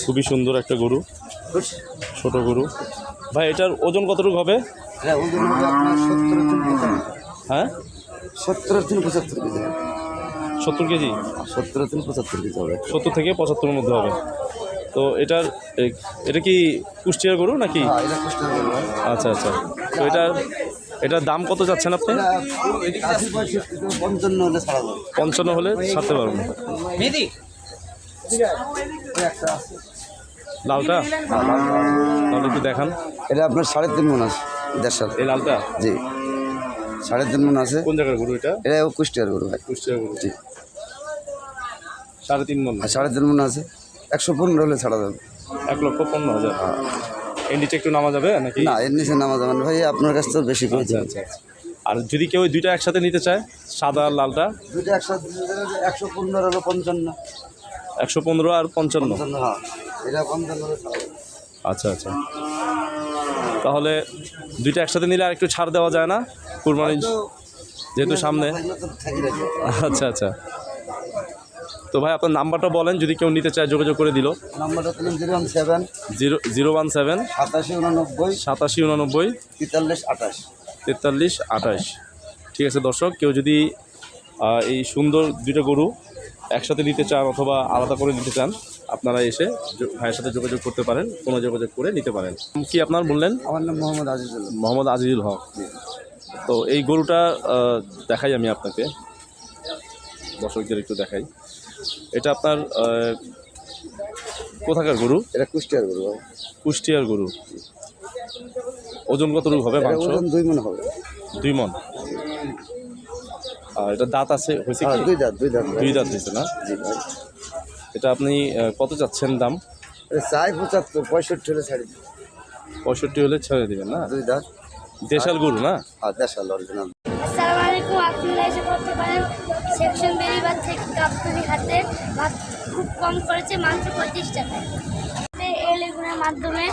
খুবই সুন্দর একটা গরু ছোট গরু। ভাই এটার ওজন কতটুকু হবে? পঁচাত্তর হ্যাঁ? সত্তর থেকে পঁচাত্তর কেজি সত্তর কেজি? সত্তর থেকে পঁচাত্তর কেজি হবে। সত্তর থেকে পঁচাত্তরের মধ্যে হবে। তো এটার এটা কি কুষ্টিয়ার গরু নাকি? হ্যাঁ হয়। আচ্ছা আচ্ছা। তো এটার এটার দাম কত যাচ্ছেন আপনি? পঞ্চান্ন হলে ছাড়া পঞ্চান্ন হলে ছাড়তে পারবেন এই একটা আছে। লালটা? তাহলে একটু দেখান। এটা আপনার সাড়ে তিন মন আছে দেড়শাল এই লালটা? জি। সাড়ে তিন মন আছে। কোন জায়গার গরু এটা? এটা কুষ্টিয়ার গরু ভাই। কুষ্টিয়ার গরু। জি। সাড়ে তিন মন। সাড়ে তিন মন আছে। একশো পনেরো হলে ছাড়া যাবে। এক লক্ষ পনেরো হাজার। এর নিচে একটু নামা যাবে নাকি? না এর নিচে নামা যাবে না। ভাই আপনার কাছ থেকে বেশি করে আচ্ছা আচ্ছা আচ্ছা। আর যদি কেউ দুইটা একসাথে নিতে চায় সাদা আর লালটা? দুটো একসাথে একশো পনেরো হলো পঞ্চান্ন। একশো পনেরো আর পঞ্চান্ন? হ্যাঁ। এটা পঞ্চান্ন আচ্ছা আচ্ছা। তাহলে দুইটা একসাথে নিলে আর একটু ছাড় দেওয়া যায় না? কুরবানি যেহেতু সামনে। আচ্ছা আচ্ছা। তো ভাই আপনার নাম্বারটা বলেন যদি কেউ নিতে চায় যোগাযোগ করে দিল। নাম্বারটা zero one seven zero zero one seven সাতাশি উননব্বই সাতাশি উননব্বই তেতাল্লিশ আঠাশ। তেতাল্লিশ আঠাশ। ঠিক আছে দর্শক কেউ যদি এই সুন্দর দুটো গরু একসাথে নিতে চান অথবা আলাদা করে নিতে চান আপনারা এসে ভাইয়ের সাথে যোগাযোগ করতে পারেন কোনো যোগাযোগ করে নিতে পারেন। কি আপনার বললেন? আমার নাম মোহাম্মদ আজিজুল্লাহ মোহাম্মদ আজিজুল হক। তো এই গরুটা দেখাই আমি আপনাকে। দর্শকদের একটু দেখাই। এটা আপনার কোথাকার গরু? এটা কুষ্টিয়ার গরু কুষ্টিয়ার গরু। ওজন কতটুকু হবে মাংস? ওজন দুই মনে হবে। দুই মন। আর এটা দাঁত আছে হয়েছে হ্যাঁ কি? দুই দাঁত দুই দাঁত। দুই দাঁত হয়েছে না? জি ভাই। এটা আপনি কত চাচ্ছেন দাম? এটা চাই পঁচাত্তর পঁয়ষট্টি হলে ছাড়ি। পঁয়ষট্টি হলে ছেড়ে দেবেন না? দুই দাঁত। দেশাল গরু না? আর দেড়শাল অরিজিনাল আসসালামু আলাইকুম আপনারা এসে করতে পারেন সেকশন বেরিবার থেকে ডাক্তারি হাতে খুব কম করেছে মাত্র পঁচিশ টাকা এই লেগুনের মাধ্যমে